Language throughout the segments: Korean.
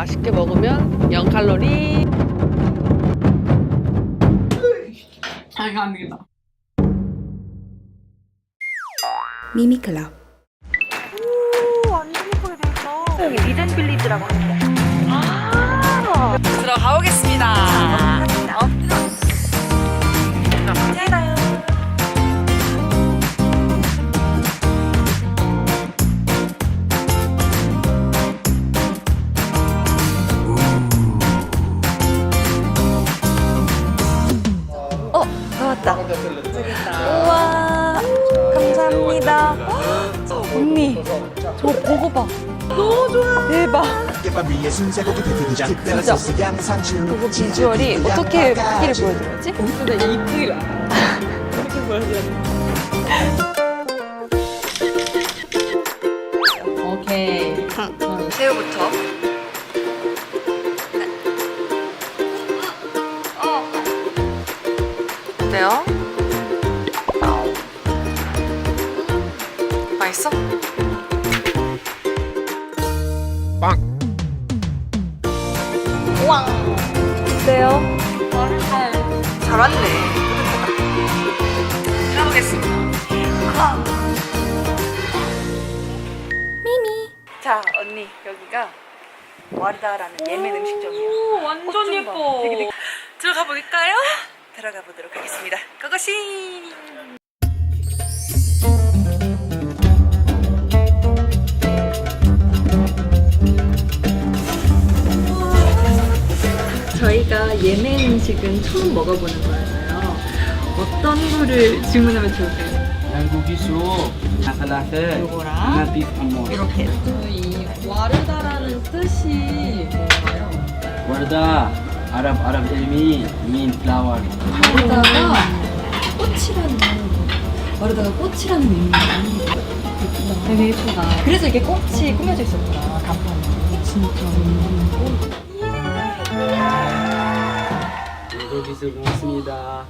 맛있게 먹으면 0 칼로리. 아 이거 안 되겠다. 미미클럽 여기 리전 빌리지라고 합니다. 들어가 보겠습니다. 저 보고 봐. 너무 좋아. 대박. 진짜 그리고 비주얼이 어떻게 크기를 보여드렸지? 근데 이 크기를 이렇게 보여줘야 오케이. 새우부터. 어때요? 맛있어? 어때요? 잘 왔네. 가보겠습니다. 미미. 자, 언니, 여기가 와르다라는 예멘 음식점이에요. 오 완전. 예뻐. 되게, 되게- 들어가 볼까요? 들어가 보도록 하겠습니다. 고고씨! 예멘 음식은 처음 먹어보는 거잖아요. 어떤 거를 주문하면 좋을까요? 양고기 수 나살라세 요거랑 나비 파모 이렇게. 이 와르다라는 뜻이 뭔가요? 와르다 아랍 아랍 일미 민 플라워 와르다가 꽃이라는 와르다가 꽃이라는 의미야 되게 예쁘다. 그래서 이게 꽃이 꾸며져 있었구나 간판에 진짜 수 고맙습니다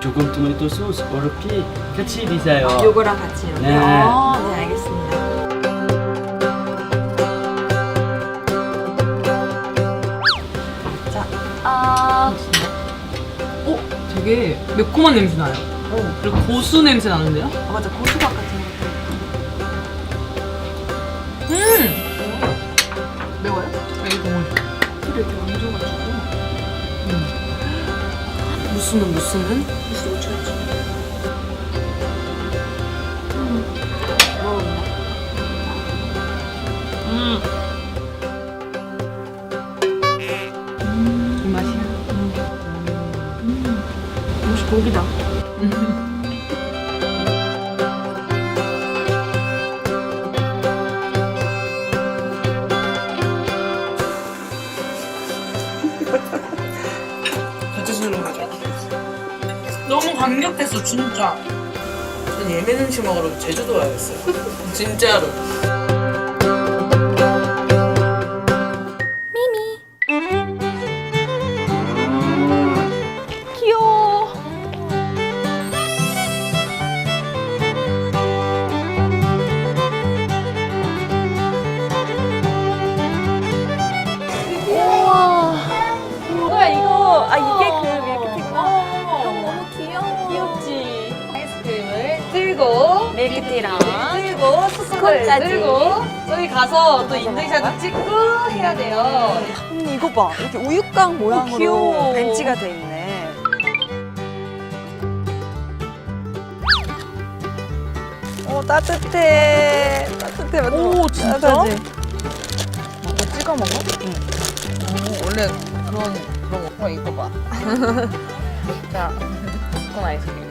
조금 토마토 소스 어렵게 같이 드세요 요거랑 같이 이렇게. 네. 아, 네, 알겠습니다. 자, 아, 어 되게 매콤한 냄새 나요. 그리고 고수 냄새 나는데요? 어, 맞아. 고수밥 같은 것도. 음 매워요? 아, 이거 너무 소리 이렇게 얹어가지고. 무스는 무스는 무슨 오천지. 먹어본다. 음. 이 맛이야. 역시 고기다. 너무 감격했어 진짜. 전 예멘 음식 먹으러 제주도 와야겠어요. 진짜로. 스콘을 스콘까지. 들고 저기 가서 또 인증샷도 찍고 해야 돼요. 언니 이거 봐. 이렇게 우유깡 모양으로 귀여워. 벤치가 돼 있네. 오 따뜻해. 따뜻해. 맞아. 오, 진짜? 이거 찍어 먹어? 응. 원래 그런 그런 거 어, 이거 봐. 자, 스콘 아이스크림.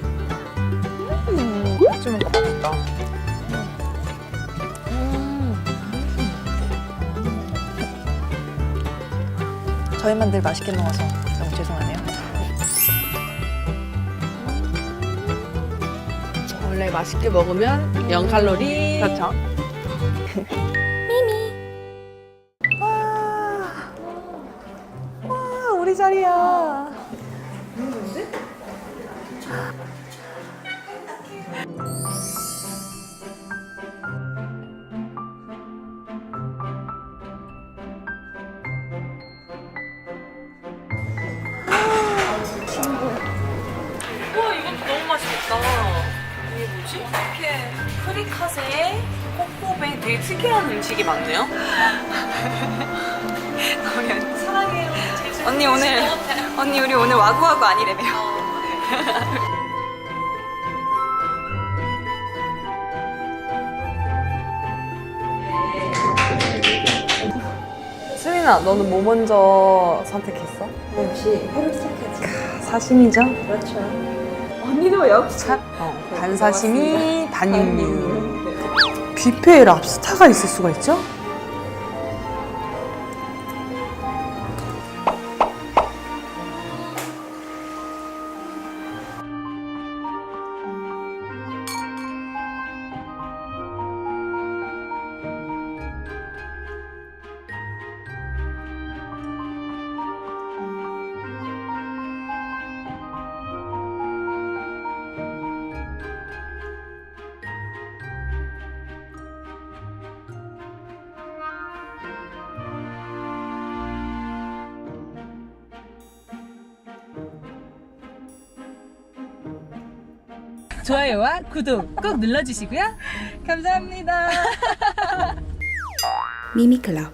저희만 늘 맛있게 먹어서 너무 죄송하네요. 원래 맛있게 먹으면 0 칼로리. 그렇죠. 와, 우리 자리야. 음, 이게 뭐지? 이렇게 프리카세에 꼬꼬베 되게 특이한 음식이 많네요. 사랑해요. 언니 오늘 언니 우리 오늘 와구와구 아니래며. 수민아, 너는 뭐 먼저 선택했어? 역시 회로 시작하지. 사시미죠? 그렇죠. 언니도 역시 차? 어, 반사시미, 반육류. 뷔페에 랍스타가 있을 수가 있죠? 좋아요와 구독 꼭 눌러주시고요. 감사합니다. 미미클럽